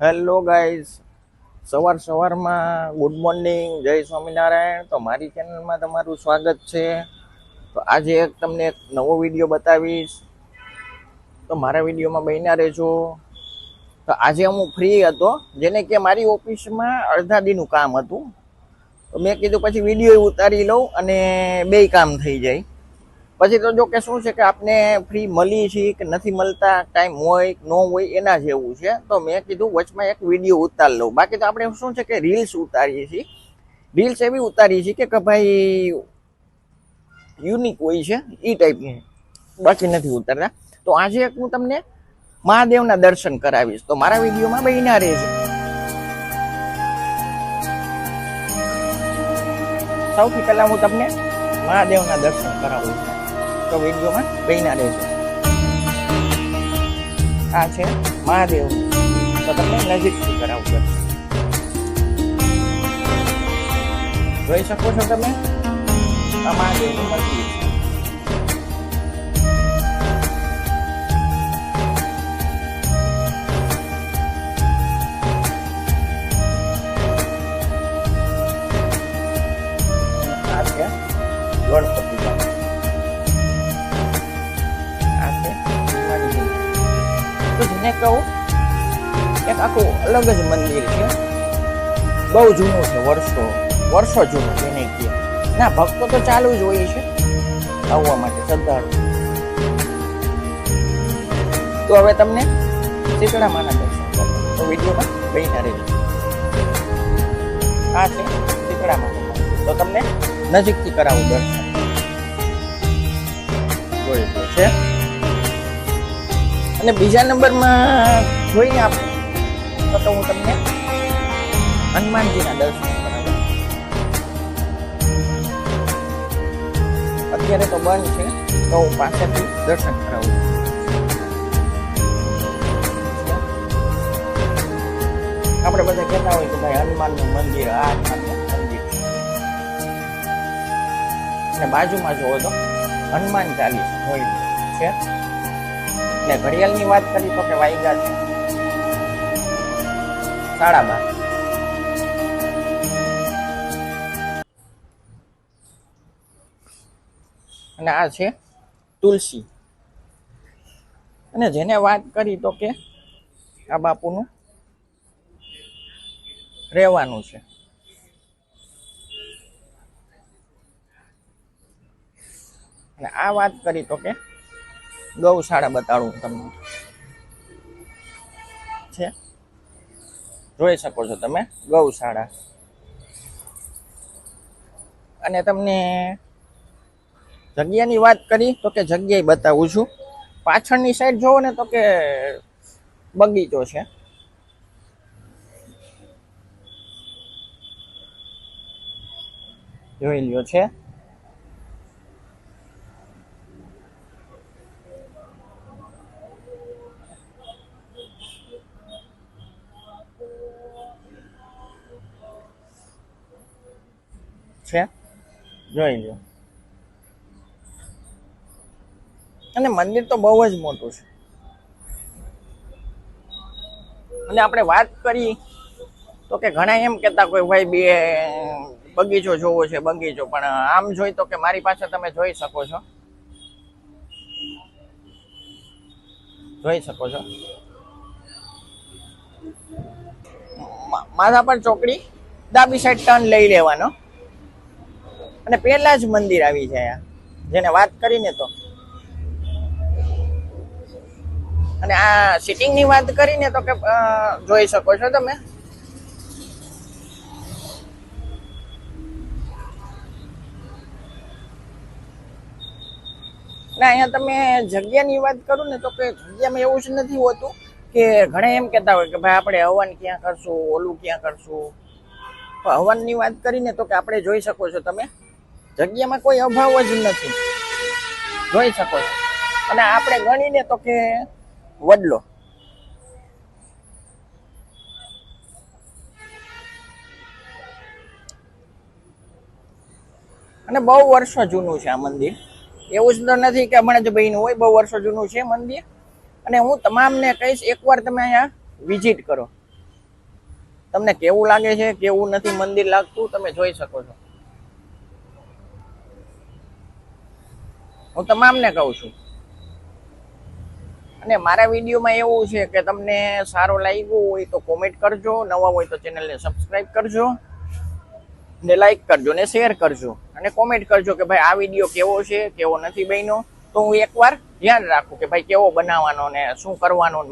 Hello guys સવાર સવારમાં good morning જય સ્વામિનારાયણ. તો મારી ચેનલમાં તમારું સ્વાગત છે. તો આજે એક તમને એક નવો વીડિયો બતાવીશ. તો મારા વિડીયોમાં બન્યા રહેજો. તો આજે હું ફ્રી હતો, જેને કે મારી ઓફિસમાં અડધા દીનું કામ હતું. તો મેં કીધું પછી વીડિયો ઉતારી લઉં અને બેય કામ થઈ જાય. પછી તો જો કે શું છે કે આપને ફ્રી મળી છે કે નથી મળતા ટાઈમ હોય ન હોય એના જેવું છે. તો મેં કીધું વચમાં એક વીડિયો ઉતાર લઉં. બાકી તો આપણે શું છે કે રીલ્સ ઉતારીએ છીએ. રીલ્સ એવી ઉતારીએ છીએ કે ભાઈ યુનિક હોય છે એ ટાઈપની બાકી નથી ઉતારતા. તો આજે એક હું તમને મહાદેવના દર્શન કરાવીશ. તો મારા વિડીયોમાં બન્યા રહેજો. સૌથી પહેલા હું તમને મહાદેવના દર્શન કરાવું છું. તો વિડીયોમાં બન્યા રહેજો આ છે મહાદેવ. તો તમને નજીકથી કરાવું દર્શન જોઈ શકો છો તમે? આ મહાદેવનું મંદિર છે ગણપતિ. તો જેને કહું. એક આખું અલગ જ મંદિર છે. બહુ જૂનું છે વર્ષો વર્ષો જૂનું જેને કહે ના, ભક્તો તો ચાલુ જ હોય છે આવવા માટે, શ્રદ્ધાળુ. તો હવે તમને શીતળામાના દર્શન કરો તો વિડીયોમાં બહીના રહેજો. આ છે શીતળામાનું તો તમને નજીકથી કરાવું દર્શન. છે. અને બીજા નંબરમાં જોઈને આપણે તો હું તમને હનુમાનજીના દર્શન અત્યારે તો બંધ છે, તો હું પાસેથી દર્શન કરાવું. આપણે બધા કહેતા હોય કે ભાઈ હનુમાનનું મંદિર, આ હનુમાનનું મંદિર. અને બાજુમાં જોવો તો હનુમાન ચાલીસ હોય છે. ને ઘડિયાળની વાત કરી તો કે વાઈગા છે. સાડા અને આ છે તુલસી. અને જેને વાત કરી તો કે આ બાપુનું રહેવાનું છે. અને આ વાત કરી તો કે ગૌશાળા બતાડું તમને. છે? જોઈ શકો છો તમે, ગૌશાળા. અને તમને જગ્યાની વાત કરી તો કે જગ્યાએ બતાવું છું. પાછળની સાઈડ જોવો ને તો કે બગીચો છે. જોઈ લ્યો છે. છે? જોઈ લો અને મંદિર તો બહુ જ મોટું છે. અને આપણે વાત કરી તો કે ઘણા એમ કહેતા કોઈ ભાઈ બે બગીચો જોવો છે, બગીચો. પણ આમ જોઈ તો કે મારી પાસે તમે જોઈ શકો છો. જોઈ શકો છો. માથા પર ચોકડી, ડાબી સાઈડ ટર્ન લઈ લેવાનો. અને પહેલા જ મંદિર આવી જાય આ. જેને વાત કરીને તો. અને આ સિટિંગની વાત કરીને તો કે જોઈ શકો છો તમે. ના, અહીંયા તમે જગ્યાની વાત કરું ને તો કે જગ્યામાં એવું જ નથી હોતું કે ઘણા એમ કહેતા હોય કે ભાઈ આપણે હવન ક્યાં કરશું, ઓલું ક્યાં કરશું. હવનની વાત કરીને તો કે આપણે જોઈ શકો છો તમે. જગ્યામાં કોઈ અભાવ જ નથી. જોઈ શકો છો. અને આપણે ગણીને તો કે વડલો. અને બહુ વર્ષો જૂનું છે આ મંદિર. એવું જ તો નથી કે હમણાં જ બન્યું હોય, બહુ વર્ષો જૂનું છે મંદિર. અને હું તમામને કહીશ, એકવાર તમે અહીંયા વિઝિટ કરો. તમને કેવું લાગે છે, કેવું નથી મંદિર લાગતું, તમે જોઈ શકો છો. હું તમામને કહું છું. અને મારા વિડીયોમાં એવું છે કે તમને સારો લાગ્યું હોય તો કોમેન્ટ કરજો, નવા હોય તો ચેનલને સબસ્ક્રાઇબ કરજો, ને લાઈક કરજો, ને શેર કરજો, અને કોમેન્ટ કરજો કે ભાઈ આ વીડિયો કેવો છે, કેવો નથી બન્યો. તો હું એકવાર ધ્યાન રાખું કે ભાઈ કેવો બનાવવાનો ને શું કરવાનું